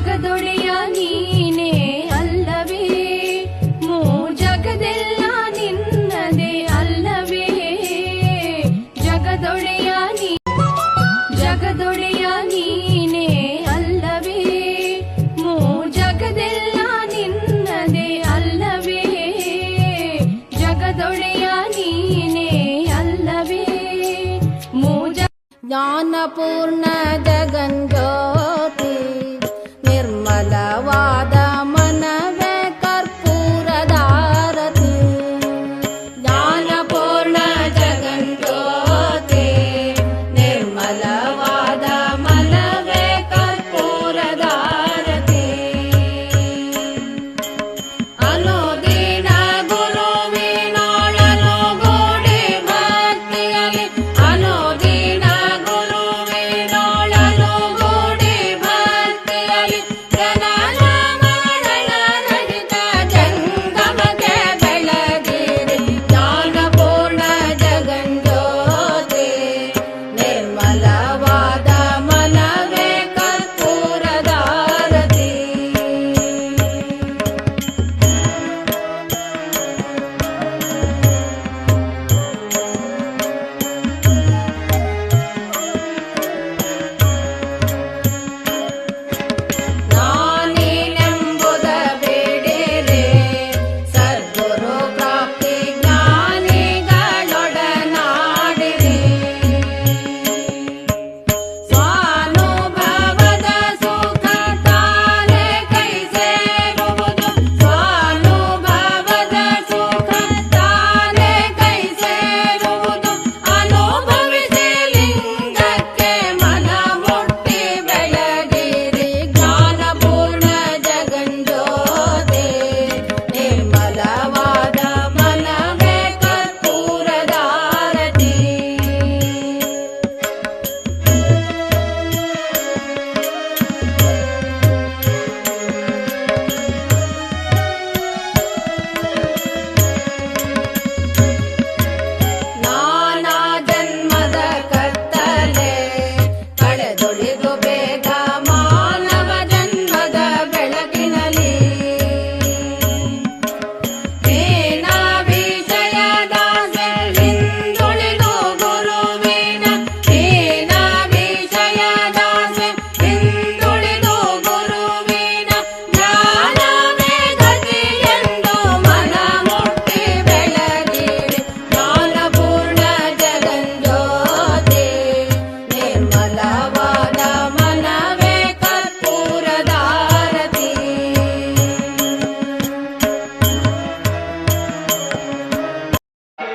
ಜಗದೊಡೆಯ ನೀನೇ ಅಲ್ಲವೇ? ಮೂ ಜಗದೆಲ್ಲ ನಿನ್ನದೇ ಅಲ್ಲವೇ? ಜಗದೊಡೆಯ ನೀ ಜಗದೊಡೆಯ ನೀನೇ ಅಲ್ಲವೇ? ಮೂ ಜಗದೆಲ್ಲ ನಿನ್ನದೇ ಅಲ್ಲವೇ? ಜಗದೊಡೆಯ ನೀನೇ ಅಲ್ಲವೇ? ಮೂ ಜ್ಞಾನಪೂರ್ಣ ಜಗಂಜ್ಯೋತಿ Solo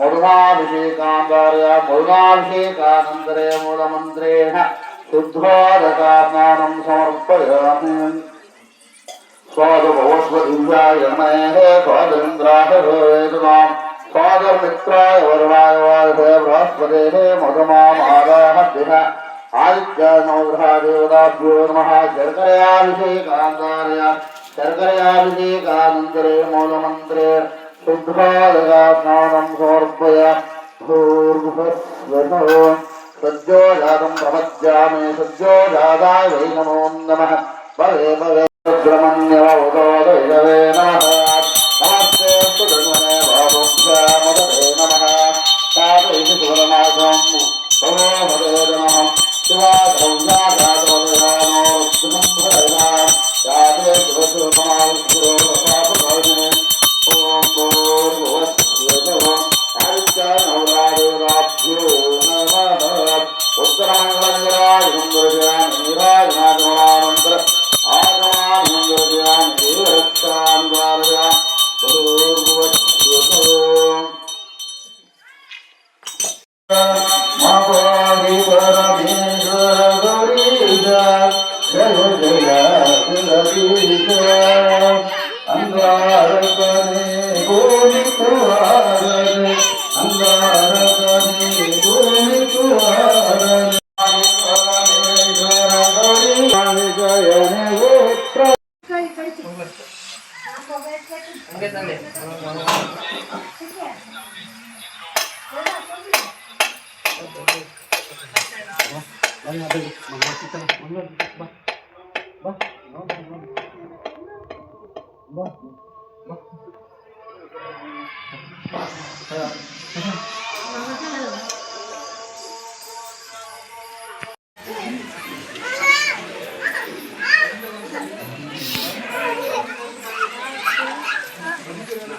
मूलमाभिषेकान्तारय मूलमाभिषेकानन्तरे मूलमन्त्रेण शुद्धोदकात्मानं समर्पयामि। स्वादुभवस्वदिव्याय महे स्वादिन्द्राय भवेदुनां स्वादुर्मित्राय वरुणाय वायुभे बृहस्पतेः मधुमामादाहभ्यः आदित्यनौग्रहदेवताभ्यो శుద్ధాలయాస్నానం సమర్పయ భూర్భస్వతో సజ్జోజాతం ప్రపద్యామే సజ్జోజాదాయ వై నమో నమ భవే భవే సుబ్రహ్మణ్యమోదోదయవే నమ నమస్తే సుధన్వనే బాబుభ్యామదే నమ తాపై సువర్ణాసం சரவண Bye.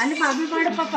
అన్ని బాబు పాడు పాప.